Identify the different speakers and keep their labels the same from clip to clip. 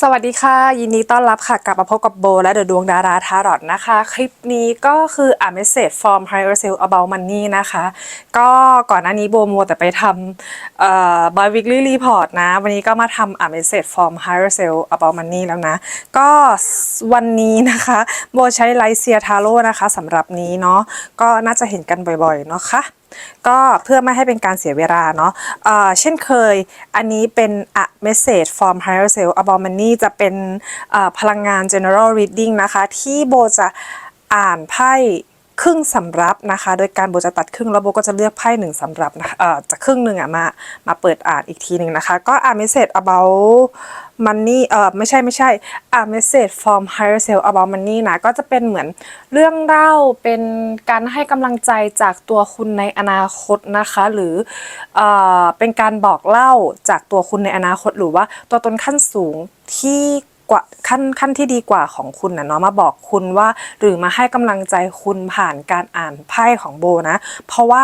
Speaker 1: สวัสดีค่ะ ยินดีต้อนรับค่ะ กลับมาพบกับโบ และเดอะดวงดาราทารอตนะคะ คลิปนี้ก็คือ a message from higher self about money นะคะ ก็ก่อนหน้านี้โบมัวแต่ไปทำเอ่อ by weekly report นะ วันนี้ก็มาทำ a message from higher self about money แล้วนะ ก็วันนี้นะคะ โบใช้ไลเซียทาโร่นะคะสำหรับนี้เนาะก็น่าจะเห็นกันบ่อยๆ เนาะค่ะ ก็เพื่อไม่ให้เป็นการเสียเวลาเนาะเอ่อเช่นเคยอันนี้เป็น a message from higher self about money จะเป็นพลังงาน general reading นะคะ ที่โบจะอ่านไพ่ ครึ่งสำรับนะคะ โดยการโบจะตัดครึ่งแล้วโบก็จะเลือกไพ่หนึ่งสำรับนะคะเอ่อจากครึ่งหนึ่งอะมามาเปิดอ่านอีกทีหนึ่งนะคะ ก็ a message about money เอ่อไม่ใช่ไม่ใช่ a message from higher self about money นะก็จะเป็นเหมือนเรื่องเล่าเป็นการให้กำลังใจจากตัวคุณในอนาคตนะคะ หรือเอ่อเป็นการบอกเล่าจากตัวคุณในอนาคตหรือว่าตัวตนขั้นสูงที่ กว่าขั้นขั้นที่ดีกว่าของคุณนะเนาะมาบอกคุณว่า หรือมาให้กำลังใจคุณผ่านการอ่านไพ่ของโบนะ เพราะว่า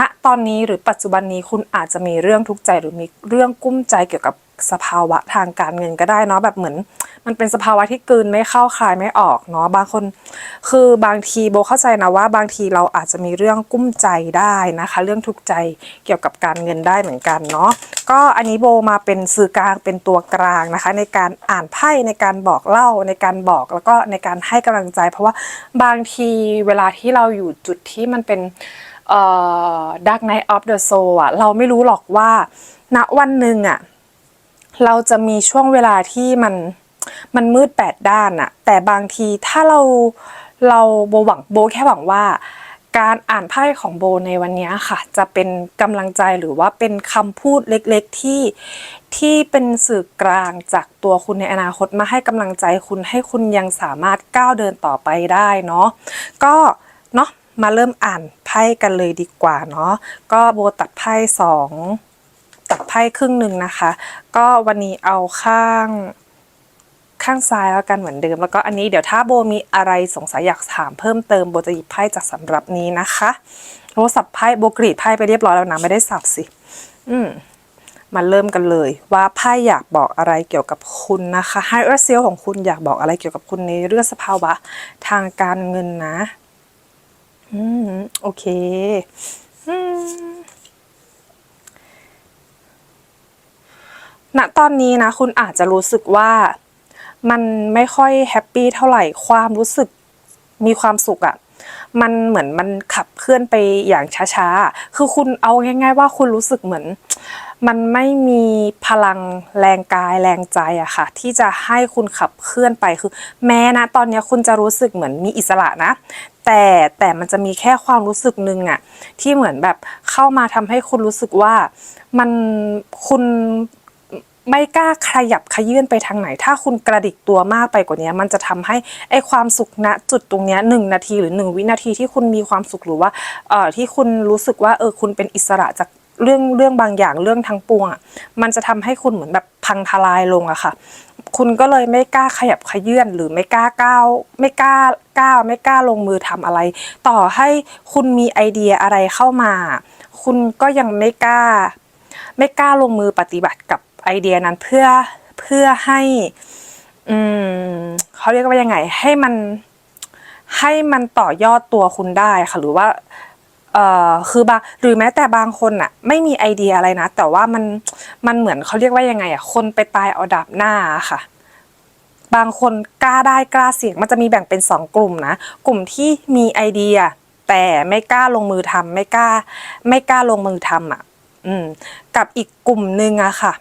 Speaker 1: ณตอนนี้หรือปัจจุบันนี้คุณอาจจะมีเรื่องทุกข์ใจหรือมีเรื่องกุ้มใจเกี่ยวกับ สภาวะทางการเงินก็ได้เนาะแบบเหมือน มันเป็นสภาวะที่กลืนไม่เข้าคายไม่ออกเนาะบางคน คือบางทีโบเข้าใจนะว่า บางทีเราอาจจะมีเรื่องกุ้มใจได้นะคะ เรื่องทุกข์ใจเกี่ยวกับการเงินได้เหมือนกันเนาะก็อันนี้โบมาเป็นสื่อกลางเป็นตัวกลางนะคะ ในการอ่านไพ่ในการบอกเล่าในการบอกแล้วก็ในการให้กำลังใจ เพราะว่าบางทีเวลาที่เราอยู่จุดที่มันเป็นเอ่อ Dark Night of the Soul อะเราไม่รู้หรอกว่าณวันหนึ่งอะ เราจะมีช่วงเวลาที่มันมันมืดแปดด้านอะแต่บางทีถ้าเราเราโบหวังโบแค่หวังว่า การอ่านไพ่ของโบในวันนี้ค่ะ จะเป็นกำลังใจหรือว่าเป็นคำพูดเล็กๆที่ที่เป็นสื่อกลางจากตัวคุณในอนาคตมาให้กำลังใจคุณให้คุณยังสามารถก้าวเดินต่อไปได้เนาะก็เนาะมาเริ่มอ่านไพ่กันเลยดีกว่าเนาะก็โบตัดไพ่สอง ตัดไพ่ครึ่งหนึ่งนะคะ ก็วันนี้เอาข้างข้างซ้ายแล้วกันเหมือนเดิม แล้วก็อันนี้เดี๋ยวถ้าโบมีอะไรสงสัยอยากถามเพิ่มเติมโบจะหยิบไพ่จากสำหรับนี้นะคะโบสับไพ่โบกรีดไพ่ไปเรียบร้อยแล้วนะไม่ได้สับสิ อืมมาเริ่มกันเลย ว่าไพ่อยากบอกอะไรเกี่ยวกับคุณนะคะ Higher Self ของคุณอยากบอกอะไรเกี่ยวกับคุณในเรื่องสภาวะทางการเงินนะ อืมโอเค อืม ณตอนนี้นะคุณอาจจะรู้สึกว่ามันไม่ค่อยแฮปปี้เท่าไหร่ความรู้สึกมีความสุขอะมันเหมือนมันขับเคลื่อนไปอย่างช้าๆ คือคุณเอาง่าย ๆ ว่าคุณรู้สึกเหมือน มันไม่มีพลังแรงกายแรงใจอะค่ะ ที่จะให้คุณขับเคลื่อนไปคือ แม้นะตอนนี้คุณจะรู้สึกเหมือนมีอิสระนะ แต่แต่มันจะมีแค่ความรู้สึกหนึ่งอะที่เหมือนแบบเข้ามาทำให้คุณรู้สึกว่ามันคุณ ไม่กล้าขยับขยื่นไปทางไหน ถ้าคุณกระดิกตัวมากไปกว่านี้ มันจะทำให้ไอความสุขณจุดตรงนี้หนึ่งนาทีหรือหนึ่งวินาทีที่คุณมีความสุขหรือว่าเอ่อที่คุณรู้สึกว่าเออคุณเป็นอิสระจากเรื่องเรื่องบางอย่างเรื่องทั้งปวงอะมันจะทำให้คุณเหมือนแบบพังทลายลงอะค่ะ คุณก็เลยไม่กล้าขยับขยื่นหรือไม่กล้าก้าวไม่กล้าก้าวไม่กล้าลงมือทำอะไร ต่อให้คุณมีไอเดียอะไรเข้ามา คุณก็ยังไม่กล้า ไม่กล้าลงมือปฏิบัติกับ ไอเดียนั้นเพื่อเพื่อให้อืมเขาเรียกว่ายังไง ให้มันให้มันต่อยอดตัวคุณได้ค่ะหรือว่าเอ่อคือบางหรือแม้แต่บางคนอะไม่มีไอเดียอะไรนะ แต่ว่ามันมันเหมือนเขาเรียกว่ายังไงอะคนไปตายเอาดับหน้าค่ะ บางคนกล้าได้กล้าเสี่ยง มันจะมีแบ่งเป็นสองกลุ่มนะกลุ่มที่มีไอเดีย แต่ไม่กล้าลงมือทำไม่กล้า ไม่กล้าลงมือทำอะ อืม กับอีกกลุ่มหนึ่งอะค่ะ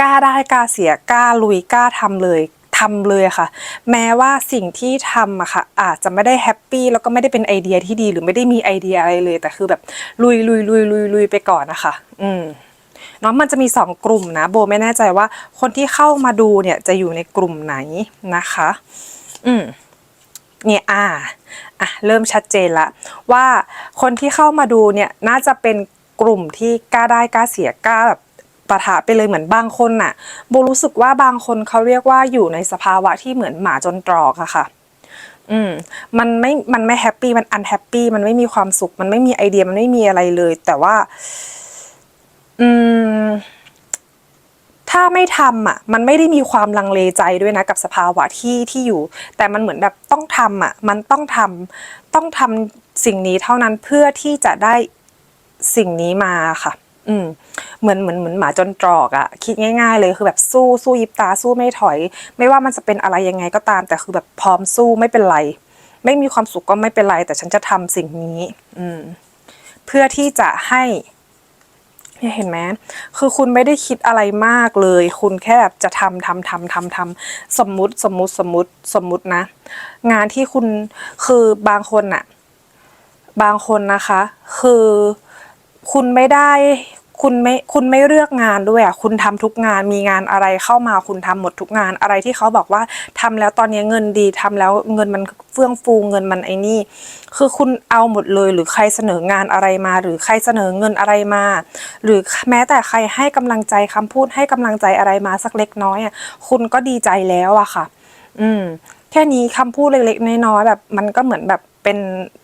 Speaker 1: กล้าได้กล้าเสียกล้าลุยกล้าทำเลยทำเลยค่ะ แม้ว่าสิ่งที่ทำอะค่ะ อาจจะไม่ได้แฮปปี้แล้วก็ไม่ได้เป็นไอเดียที่ดีหรือไม่ได้มีไอเดียอะไรเลย แต่คือแบบลุยลุยลุยลุยลุยไปก่อนนะคะ อืมเนาะมันจะมีสองกลุ่มนะโบไม่แน่ใจว่า คนที่เข้ามาดูเนี่ยจะอยู่ในกลุ่มไหนนะคะ อืมเนี่ยอ่าอะเริ่มชัดเจนละว่าคนที่เข้ามาดูเนี่ยน่าจะเป็นกลุ่มที่กล้าได้กล้าเสียกล้าแบบ ปะทะไปเลยเหมือนบางคนน่ะโบรู้สึกว่าบางคนเขาเรียกว่าอยู่ในสภาวะที่เหมือนหมาจนตรอกอะค่ะอืมมันไม่มันไม่แฮปปี้มันอันแฮปปี้มันไม่มีความสุข มันไม่มีไอเดียมันไม่มีอะไรเลย แต่ว่า อืมถ้าไม่ทำอะ มันไม่ได้มีความลังเลใจด้วยนะกับสภาวะที่ที่อยู่ แต่มันเหมือนแบบต้องทำอะ มันต้องทำต้องทำสิ่งนี้เท่านั้นเพื่อที่จะได้สิ่งนี้มาค่ะ อืมเหมือนเหมือนเหมือนหมาจนตรอกอะคิดง่าย ๆ เลยคือแบบสู้สู้ยิบตาสู้ไม่ถอย ไม่ว่ามันจะเป็นอะไรยังไงก็ตาม แต่คือแบบพร้อมสู้ไม่เป็นไร ไม่มีความสุขก็ไม่เป็นไร แต่ฉันจะทำสิ่งนี้ อืม เพื่อที่จะให้เนี่ยเห็นไหมคือคุณไม่ได้คิดอะไรมากเลย คุณแค่แบบจะทำทำทำทำทำสมมุติสมมุติสมมุติสมมุตินะ งานที่คุณคือบางคนอะบางคนนะคะ คือคุณไม่ได้ คุณไม่คุณไม่เลือกงานด้วยอะคุณทำทุกงานมีงานอะไรเข้ามาคุณทำหมดทุกงานอะไรที่เขาบอกว่าทำแล้วตอนนี้เงินดีทำแล้วเงินมันเฟื่องฟูเงินมันไอ้นี่ คือคุณเอาหมดเลยหรือใครเสนองานอะไรมา หรือใครเสนอเงินอะไรมา หรือแม้แต่ใครให้กำลังใจคำพูดให้กำลังใจอะไรมาสักเล็กน้อยอะคุณก็ดีใจแล้วอะค่ะ อืม แค่นี้คำพูดเล็กๆน้อยๆแบบ มันก็เหมือนแบบเป็น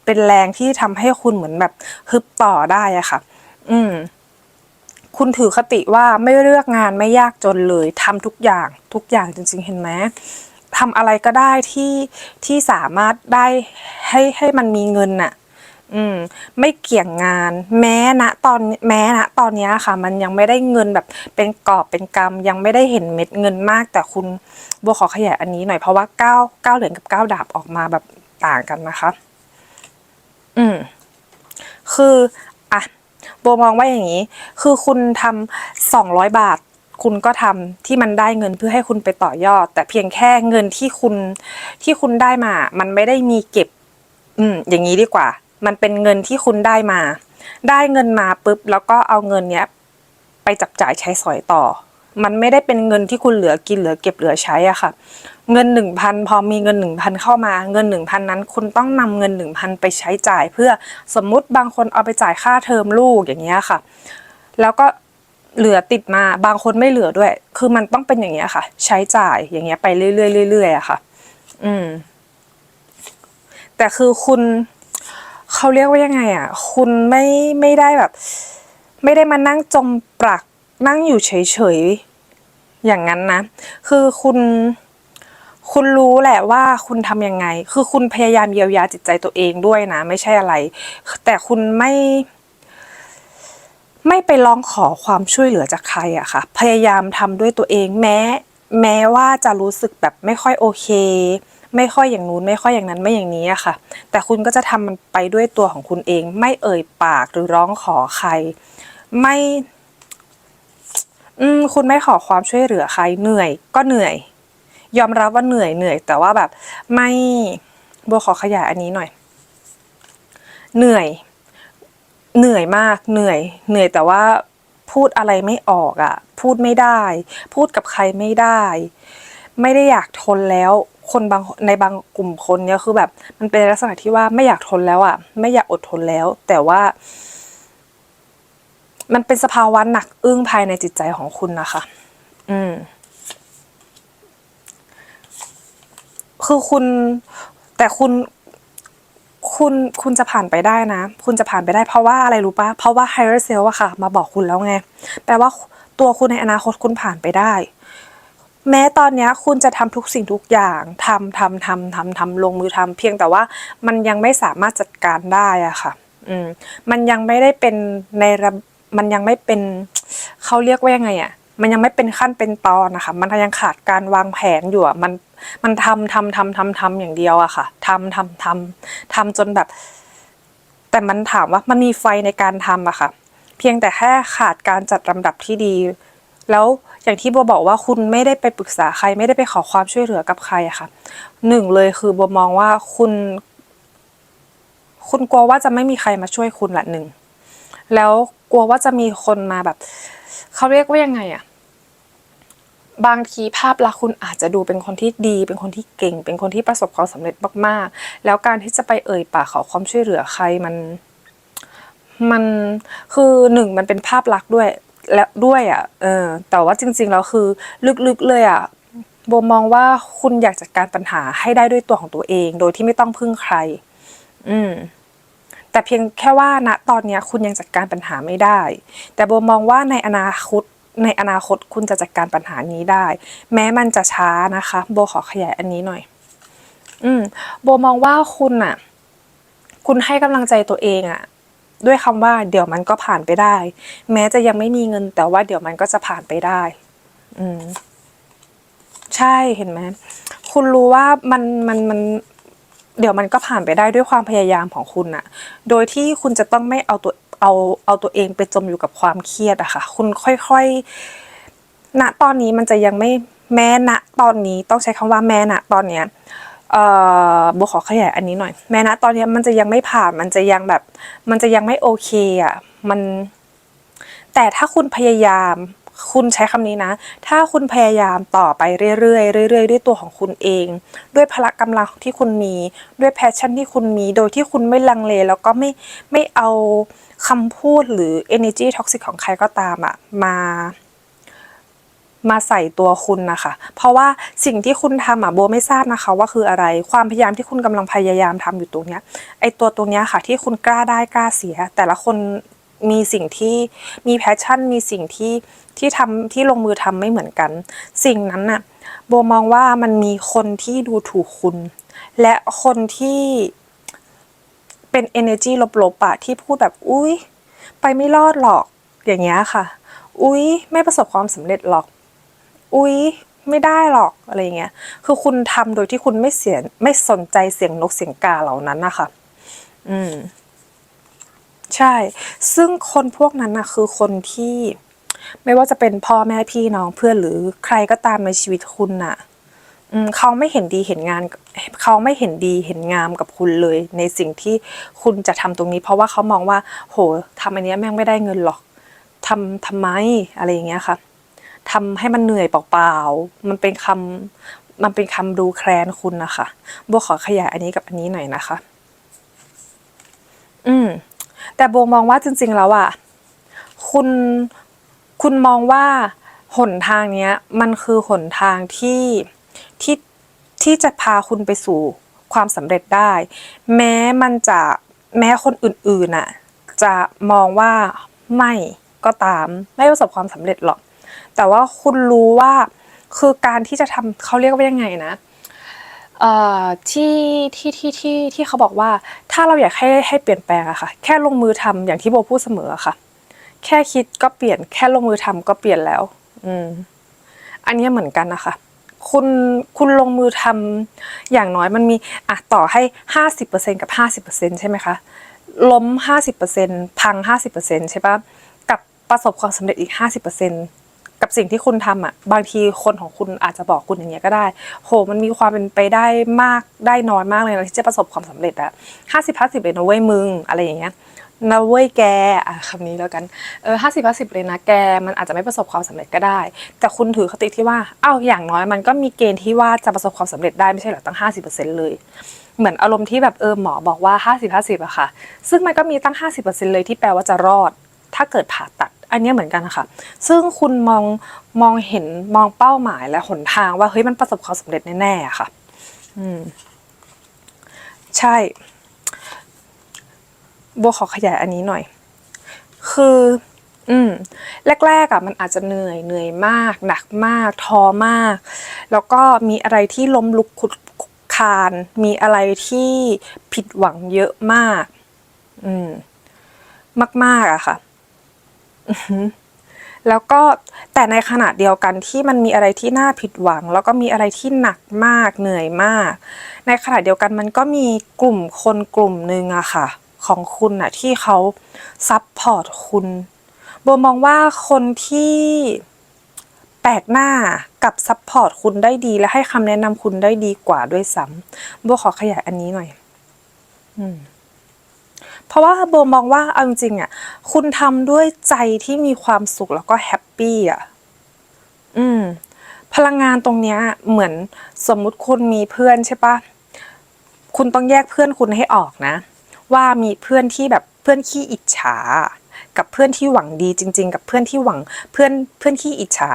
Speaker 1: เป็นแรงที่ทำให้คุณเหมือนแบบฮึบต่อได้อะค่ะ อืม คุณถือคติว่าไม่เลือกงานไม่ยากจนเลยทำทุกอย่างทุกอย่างจริง ๆ เห็นไหมทำอะไรก็ได้ที่ที่สามารถได้ให้ให้มันมีเงินน่ะ อืม ไม่เกี่ยงงาน แม้ณตอนแม้ณตอนนี้ค่ะ มันยังไม่ได้เงินแบบเป็นกอบเป็นกำยังไม่ได้เห็นเม็ดเงินมาก แต่คุณบัวขอขยายอันนี้หน่อยเพราะว่าเก้าเก้าเหรียญกับเก้าดาบออกมาแบบต่างกันนะคะ อืมคือ โบมองว่าอย่างนี้ คือคุณทำสองร้อยบาท คุณก็ทำที่มันได้เงินเพื่อให้คุณไปต่อยอด แต่เพียงแค่เงินที่คุณที่คุณได้มา มันไม่ได้มีเก็บ อืม อย่างนี้ดีกว่า มันเป็นเงินที่คุณได้มา ได้เงินมาปุ๊บแล้วก็เอาเงินเนี้ย ไปจับจ่ายใช้สอยต่อ มันไม่ได้เป็นเงินที่คุณเหลือกินเหลือเก็บเหลือใช้อะค่ะ เงินหนึ่งพันพอมีเงินหนึ่งพันเข้ามาเงินหนึ่งพันนั้น คุณต้องนำเงินหนึ่งพันไปใช้จ่าย เพื่อสมมุติบางคนเอาไปจ่ายค่าเทอมลูกอย่างเงี้ยค่ะ แล้วก็เหลือติดมาบางคนไม่เหลือด้วย คือมันต้องเป็นอย่างเงี้ยค่ะ ใช้จ่ายอย่างเงี้ยไปเรื่อยๆเรื่อยๆอะค่ะ อืม แต่คือคุณเขาเรียกว่ายังไงอะคุณไม่ไม่ได้แบบ ไม่ได้มานั่งจมปลักนั่งอยู่เฉยๆอย่างนั้นนะคือคุณ คุณรู้แหละว่าคุณทำยังไง คือคุณพยายามเยียวยาจิตใจตัวเองด้วยนะ ไม่ใช่อะไร แต่คุณไม่ ไม่ไปร้องขอความช่วยเหลือจากใครอะค่ะ พยายามทำด้วยตัวเองแม้ แม้ว่าจะรู้สึกแบบไม่ค่อยโอเค ไม่ค่อยอย่างนู้น ไม่ค่อยอย่างนั้นไม่อย่างนี้อะค่ะ แต่คุณก็จะทำมันไปด้วยตัวของคุณเอง ไม่เอ่ยปากหรือร้องขอใคร ไม่ อืมคุณไม่ขอความช่วยเหลือใครเหนื่อย ก็เหนื่อย ยอมรับว่าเหนื่อยเหนื่อย แต่ว่าแบบไม่โบขอขยายอันนี้หน่อย เหนื่อย เหนื่อยมากเหนื่อย เหนื่อยแต่ว่าพูดอะไรไม่ออกอะ่ะ พูดไม่ได้ พูดกับใครไม่ได้ ไม่ได้อยากทนแล้ว คนบางในบางกลุ่มคนเนี่ยคือแบบ มันเป็นลักษณะที่ว่าไม่อยากทนแล้วอะ่ะ ไม่อยากอดทนแล้ว แต่ว่า มันเป็นสภาวะหนักอึ้งภายในจิตใจของคุณนะคะ อืม คือคุณแต่คุณคุณคุณจะผ่านไปได้นะ คุณจะผ่านไปได้เพราะว่าอะไรรู้ปะเพราะว่า higher self อะค่ะ มาบอกคุณแล้วไง แปลว่าตัวคุณในอนาคตคุณผ่านไปได้ แม้ตอนนี้คุณจะทำทุกสิ่งทุกอย่างทำทำทำทำทำลงมือทำเพียงแต่ว่ามันยังไม่สามารถจัดการได้อะค่ะ อืมมันยังไม่ได้เป็นในระมันยังไม่เป็นเขาเรียกว่ายังไงอะ มันยังไม่เป็นขั้นเป็นตอนนะคะ มันยังขาดการวางแผนอยู่อะมันมันทำทำทำทำทำอย่างเดียวอะค่ะทำทำทำทำจนแบบ แต่มันถามว่ามันมีไฟในการทำอะค่ะ เพียงแต่แค่ขาดการจัดลำดับที่ดี แล้วอย่างที่บัวบอกว่าคุณไม่ได้ไปปรึกษาใคร ไม่ได้ไปขอความช่วยเหลือกับใครอะค่ะหนึ่งเลยคือบัวมองว่าคุณ คุณกลัวว่าจะไม่มีใครมาช่วยคุณละหนึ่งแล้วกลัวว่าจะมีคนมาแบบเขาเรียกว่ายังไงอะ บางทีภาพลักษณ์คุณอาจจะดูเป็นคนที่ดี เป็นคนที่เก่ง เป็นคนที่ประสบความสำเร็จมากๆ แล้วการที่จะไปเอ่ยปากขอความช่วยเหลือใครมัน มันคือหนึ่งมันเป็นภาพลักษณ์ด้วยและด้วยอะเออแต่ว่าจริง ๆ แล้วคือลึกๆเลยอะโบมองว่าคุณอยากจัดการปัญหาให้ได้ด้วยตัวของตัวเอง โดยที่ไม่ต้องพึ่งใคร อืมแต่เพียงแค่ว่าณตอนนี้คุณยังจัดการปัญหาไม่ได้ แต่โบมองว่าในอนาคต ในอนาคตคุณจะจัดการปัญหานี้ได้ แม้มันจะช้านะคะ โบขอขยายอันนี้หน่อย อืม โบมองว่าคุณอะคุณให้กำลังใจตัวเองอะด้วยคำว่าเดี๋ยวมันก็ผ่านไปได้ แม้จะยังไม่มีเงิน แต่ว่าเดี๋ยวมันก็จะผ่านไปได้ อืม ใช่เห็นไหมคุณรู้ว่ามันมันมันเดี๋ยวมันก็ผ่านไปได้ด้วยความพยายามของคุณอะโดยที่คุณจะต้องไม่เอาตัว เอาเอาตัวเองไปจมอยู่กับความเครียดอะค่ะ คุณค่อยๆณตอนนี้มันจะยังไม่แม้ณตอนนี้ต้องใช้คำว่าแม้ณตอนเนี้ยเอ่อโบขอขยายอันนี้หน่อย แม้ณตอนนี้มันจะยังไม่ผ่านมันจะยังแบบ มันจะยังไม่โอเคอะมัน แต่ถ้าคุณพยายามคุณใช้คำนี้นะ ถ้าคุณพยายามต่อไปเรื่อยๆเรื่อยๆ ด้วยตัวของคุณเอง ด้วยพละกำลังที่คุณมี ด้วยแพชชั่นที่คุณมี โดยที่คุณไม่ลังเล แล้วก็ไม่ไม่เอา คำพูดหรือ energy toxic ของใครก็ตามอะมามาใส่ตัวคุณนะคะ เพราะว่าสิ่งที่คุณทำอะโบไม่ทราบนะคะ ว่าคืออะไร ความพยายามที่คุณกำลังพยายามทำอยู่ตรงเนี้ย ไอตัวตรงเนี้ยค่ะ ที่คุณกล้าได้กล้าเสีย แต่ละคนมีสิ่งที่มีแพชชั่น มีสิ่งที่ที่ทำที่ลงมือทำไม่เหมือนกัน สิ่งนั้นน่ะโบมองว่ามันมีคนที่ดูถูกคุณ และคนที่ เป็น energy ลบๆอะที่พูดแบบอุ้ยไปไม่รอดหรอกอย่างเงี้ยค่ะ อุ้ยไม่ประสบความสำเร็จหรอก อุ๊ยไม่ได้หรอกอะไรเงี้ย คือคุณทำโดยที่คุณไม่เสียไม่สนใจเสียงนกเสียงกาเหล่านั้นนะคะ อืม ใช่ ซึ่งคนพวกนั้นนะคือคนที่ ไม่ว่าจะเป็นพ่อแม่พี่น้องเพื่อนหรือใครก็ตามในชีวิตคุณน่ะ เขาไม่เห็นดีเห็นงานเขาไม่เห็นดีเห็นงามกับคุณเลย ในสิ่งที่คุณจะทำตรงนี้ เพราะว่าเขามองว่า โหทำอันนี้แม่งไม่ได้เงินหรอกทำทำไมอะไรอย่างเงี้ยค่ะทำให้มันเหนื่อยเปล่าๆ มันเป็นคำมันเป็นคำดูแคลนคุณนะคะโบขอขยายอันนี้กับอันนี้หน่อยนะคะ อืม แต่โบมองว่าจริง ๆ แล้วอะคุณคุณมองว่าหนทางเนี้ย มันคือหนทางที่ ที่ที่จะพาคุณไปสู่ความสำเร็จได้ แม้มันจะแม้คนอื่นๆน่ะจะมองว่าไม่ก็ตามไม่ประสบความสำเร็จหรอก แต่ว่าคุณรู้ว่าคือการที่จะทำเขาเรียกว่ายังไงนะเอ่อที่ที่ที่ที่ที่เขาบอกว่าถ้าเราอยากให้ให้เปลี่ยนแปลงอะค่ะ แค่ลงมือทำอย่างที่โบพูดเสมออะค่ะ แค่คิดก็เปลี่ยน แค่ลงมือทำก็เปลี่ยนแล้ว อืม อันนี้เหมือนกันนะคะ คุณคุณลงมือทำอย่างน้อยมันมีอะต่อให้ห้าสิบเปอร์เซ็นกับห้าสิบเปอร์เซ็นใช่ไหมคะ ล้มห้าสิบเปอร์เซ็นพังห้าสิบเปอร์เซ็นใช่ปะกับประสบความสำเร็จอีกห้าสิบเปอร์เซ็นกับสิ่งที่คุณทำอะ บางทีคนของคุณอาจจะบอกคุณอย่างเงี้ยก็ได้ โห มันมีความเป็นไปได้มากได้น้อยมากเลยนะที่จะประสบความสำเร็จอะห้าสิบห้าสิบเลยนะเว้ยมึงอะไรอย่างเงี้ย นะเว้ยแกอะคำนี้แล้วกันเออห้าสิบห้าสิบเลยนะแก มันอาจจะไม่ประสบความสำเร็จก็ได้ แต่คุณถือคติที่ว่าอ้าวอย่างน้อยมันก็มีเกณฑ์ที่ว่าจะประสบความสำเร็จได้ไม่ใช่หรอตั้งห้าสิบเปอร์เซ็นต์เลย เหมือนอารมณ์ที่แบบเออหมอบอกว่าห้าสิบห้าสิบอะค่ะ ซึ่งมันก็มีตั้งห้าสิบเปอร์เซ็นต์เลยที่แปลว่าจะรอด ถ้าเกิดผ่าตัดอันนี้เหมือนกันนะคะซึ่งคุณมองมองเห็นมองเป้าหมายและหนทางว่าเฮ้ยมันประสบความสำเร็จแน่ๆอะค่ะ อืม ใช่ โบขอขยายอันนี้หน่อย คือ อืม แรกๆอะมันอาจจะเหนื่อยเหนื่อยมาก หนักมากท้อมาก แล้วก็มีอะไรที่ล้มลุกคลุกคาน มีอะไรที่ผิดหวังเยอะมาก อืม มากๆอะค่ะ แล้วก็แต่ในขณะเดียวกันที่มันมีอะไรที่น่าผิดหวัง แล้วก็มีอะไรที่หนักมากเหนื่อยมาก ในขณะเดียวกันมันก็มีกลุ่มคนกลุ่มหนึ่งอะค่ะ ของคุณอะที่เขาซับพอร์ตคุณโบมองว่าคนที่แปลกหน้ากับซับพอร์ตคุณได้ดีและให้คำแนะนำคุณได้ดีกว่าด้วยซ้ำโบขอขยายอันนี้หน่อย อืมเพราะว่าโบมองว่าเอาจริงๆอะ คุณทำด้วยใจที่มีความสุขแล้วก็แฮปปี้อะ อืม พลังงานตรงเนี้ย เหมือนสมมุติคุณมีเพื่อนใช่ปะคุณต้องแยกเพื่อนคุณให้ออกนะ ว่ามีเพื่อนที่แบบเพื่อนขี้อิจฉา กับเพื่อนที่หวังดีจริง ๆ กับเพื่อนที่หวังเพื่อนเพื่อนขี้อิจฉา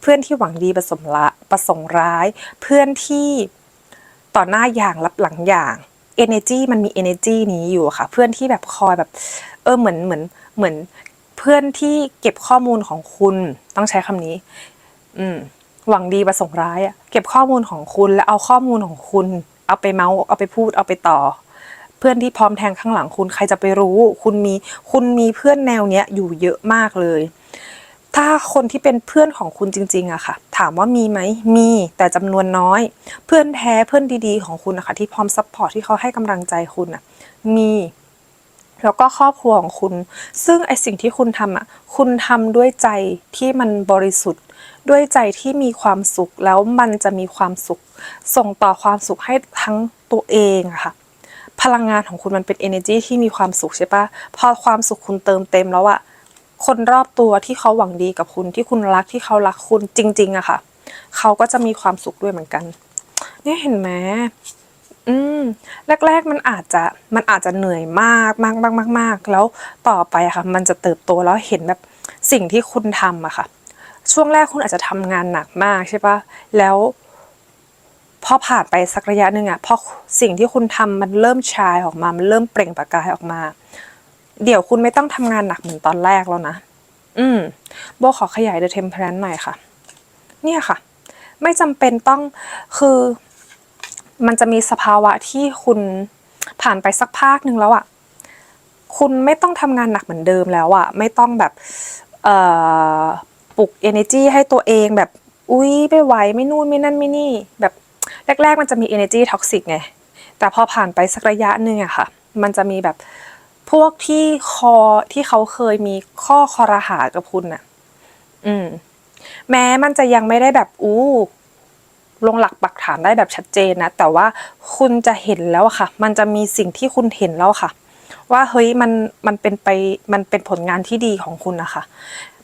Speaker 1: เพื่อนที่หวังดีประสงละประสงค์ร้าย เพื่อนที่ต่อหน้าอย่างรับหลังอย่าง energy มันมี energy นี้อยู่ค่ะ เพื่อนที่แบบคอยแบบเออเหมือนเหมือนเหมือนเพื่อนที่เก็บข้อมูลของคุณต้องใช้คำนี้ อืมหวังดีประสงค์ร้ายอะเก็บข้อมูลของคุณแล้วเอาข้อมูลของคุณ เอาไปเมาส์เอาไปพูดเอาไปต่อ พื่อนที่พร้อมแทงข้างหลังคุณใครจะไปรู้ คุณมีคุณมีเพื่อนแนวเนี้ยอยู่เยอะมากเลย ถ้าคนที่เป็นเพื่อนของคุณจริงๆอะค่ะ ถามว่ามีไหมมีแต่จำนวนน้อย เพื่อนแท้เพื่อนดีๆ ของคุณนะคะที่พร้อมซัพพอร์ตที่เขาให้กำลังใจคุณอะมีแล้วก็ครอบครัวของคุณ ซึ่งไอสิ่งที่คุณทำอะ คุณทำด้วยใจที่มันบริสุทธิ์ ด้วยใจที่มีความสุขแล้วมันจะมีความสุข ส่งต่อความสุขให้ทั้งตัวเองอะค่ะ พลังงานของคุณมันเป็น energy ที่มีความสุขใช่ปะพอความสุขคุณเติมเต็มแล้วอะคนรอบตัวที่เขาหวังดีกับคุณที่คุณรักที่เขารักคุณจริง ๆอะค่ะ เขาก็จะมีความสุขด้วยเหมือนกัน เนี่ยเห็นไหมอืมแรก ๆ มันอาจจะมันอาจจะเหนื่อยมากมากมากมากมากแล้วต่อไปอะค่ะ มันจะเติบโตแล้วเห็นแบบสิ่งที่คุณทำอะค่ะ ช่วงแรกคุณอาจจะทำงานหนักมากใช่ปะแล้ว พอผ่านไปสักระยะหนึ่งอะพอสิ่งที่คุณทำมันเริ่มชายออกมา มันเริ่มเปล่งประกายออกมา เดี๋ยวคุณไม่ต้องทำงานหนักเหมือนตอนแรกแล้วนะ อืม โบขอขยาย The Temperance หน่อยค่ะ เนี่ยค่ะ ไม่จำเป็นต้องคือ มันจะมีสภาวะที่คุณผ่านไปสักพักหนึ่งแล้วอะคุณไม่ต้องทำงานหนักเหมือนเดิมแล้วอะไม่ต้องแบบเอ่อปลุก energy ให้ตัวเองแบบ อุ๊ยไม่ไหวไม่นู่นไม่นั่นไม่นี่ แบบ แรกๆมันจะมี energy toxic ไง แต่พอผ่านไปสักระยะหนึ่งอะค่ะ มันจะมีแบบพวกที่คอที่เขาเคยมีข้อคอรหากับคุณน่ะอืม แม้มันจะยังไม่ได้แบบอู้ลงหลักปักฐานได้แบบชัดเจนนะ แต่ว่าคุณจะเห็นแล้วอะค่ะ มันจะมีสิ่งที่คุณเห็นแล้วค่ะ ว่าเฮ้ยมันมันเป็นไปมันเป็นผลงานที่ดีของคุณนะคะ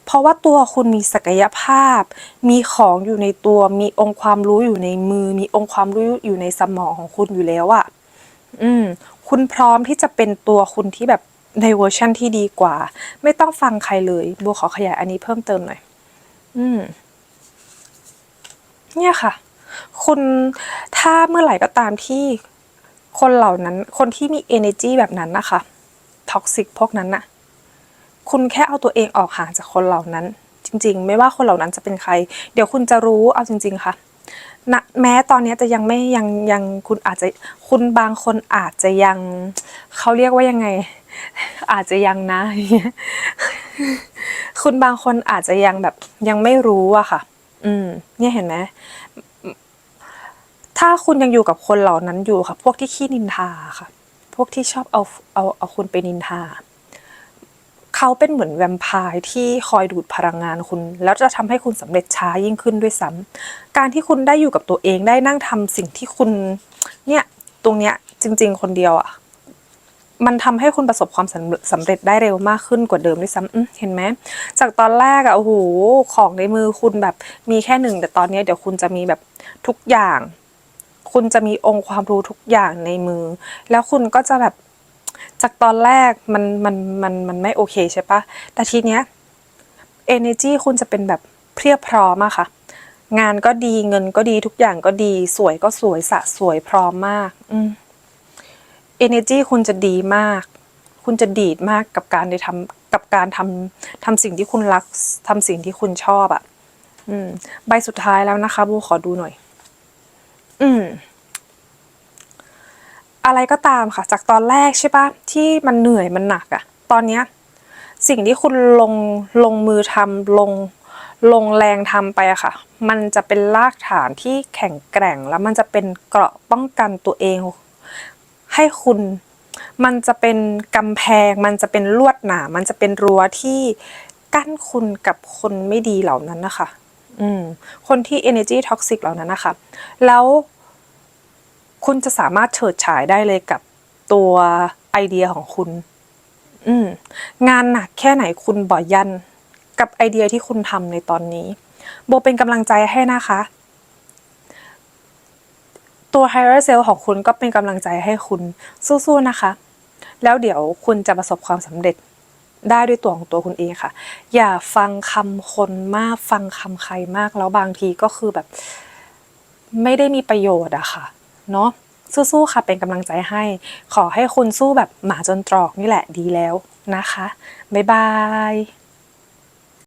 Speaker 1: เพราะว่าตัวคุณมีศักยภาพ มีของอยู่ในตัว มีองค์ความรู้อยู่ในมือ มีองค์ความรู้อยู่ในสมองของคุณอยู่แล้วอะอืม คุณพร้อมที่จะเป็นตัวคุณที่แบบในเวอร์ชั่นที่ดีกว่า ไม่ต้องฟังใครเลยบัวขอขยายอันนี้เพิ่มเติมหน่อย อืม เนี่ยค่ะ คุณถ้าเมื่อไหร่ก็ตามที่คนเหล่านั้น คนที่มี energy แบบนั้นนะคะท็อกซิกพวกนั้นน่ะ คุณแค่เอาตัวเองออกห่างจากคนเหล่านั้น จริง ๆ ไม่ว่าคนเหล่านั้นจะเป็นใคร เดี๋ยวคุณจะรู้เอาจริง ๆ ค่ะนะแม้ตอนนี้จะยังไม่ยังยังคุณอาจจะคุณบางคนอาจจะยังเขาเรียกว่ายังไง อาจจะยังนะ คุณบางคนอาจจะยังแบบยังไม่รู้อะค่ะ อืม เนี่ยเห็นไหมถ้าคุณยังอยู่กับคนเหล่านั้นอยู่ค่ะ พวกที่ขี้นินทาค่ะ พวกที่ชอบเอาเอาเอาคุณไปนินทา เขาเป็นเหมือนแวมไพร์ที่คอยดูดพลังงานคุณ แล้วจะทำให้คุณสำเร็จช้ายิ่งขึ้นด้วยซ้ำการที่คุณได้อยู่กับตัวเองได้นั่งทำสิ่งที่คุณเนี่ยตรงเนี้ยจริง ๆ คนเดียวอะ่ะมันทำให้คุณประสบความสำเร็จสำเร็จได้เร็วมากขึ้นกว่าเดิมด้วยซ้ำเห็นไหม จากตอนแรกอะโอ้โห ของในมือคุณแบบมีแค่หนึ่ง แต่ตอนนี้เดี๋ยวคุณจะมีแบบทุกอย่าง คุณจะมีองค์ความรู้ทุกอย่างในมือ แล้วคุณก็จะแบบ จากตอนแรกมันมันมันมันไม่โอเคใช่ปะแต่ทีเนี้ย energy คุณจะเป็นแบบเพียบพร้อมอะค่ะ งานก็ดีเงินก็ดีทุกอย่างก็ดี สวยก็สวยสะสวยพร้อมมาก อืม energy คุณจะดีมาก คุณจะดีดมากกับการได้ทำกับการทำทำสิ่งที่คุณรักทำสิ่งที่คุณชอบอะ่ะ อืม ใบสุดท้ายแล้วนะคะบูขอดูหน่อย อืม อะไรก็ตามค่ะ จากตอนแรกใช่ปะที่มันเหนื่อยมันหนักอะตอนเนี้ยสิ่งที่คุณลงลงมือทำลงลงแรงทำไปอะค่ะ มันจะเป็นรากฐานที่แข็งแกร่ง แล้วมันจะเป็นเกราะป้องกันตัวเอง ให้คุณมันจะเป็นกำแพง มันจะเป็นลวดหนามมันจะเป็นรั้วที่กั้นคุณกับคนไม่ดีเหล่านั้นนะคะ อืม คนที่ energy toxic เหล่านั้นนะคะ แล้ว คุณจะสามารถเฉิดฉายได้เลยกับตัวไอเดียของคุณ อืม งานหนักแค่ไหนคุณบ่อยัน กับไอเดียที่คุณทำในตอนนี้ โบเป็นกำลังใจให้นะคะ ตัว higher self ของคุณก็เป็นกำลังใจให้คุณสู้ๆนะคะ แล้วเดี๋ยวคุณจะประสบความสำเร็จได้ด้วยตัวของตัวคุณเองค่ะ อย่าฟังคำคนมากฟังคำใครมากแล้วบางทีก็คือแบบ ไม่ได้มีประโยชน์อะค่ะ เนาะสู้ๆค่ะเป็นกำลังใจให้ ขอให้คุณสู้แบบหมาจนตรอกนี่แหละดีแล้วนะคะ บ๊ายบาย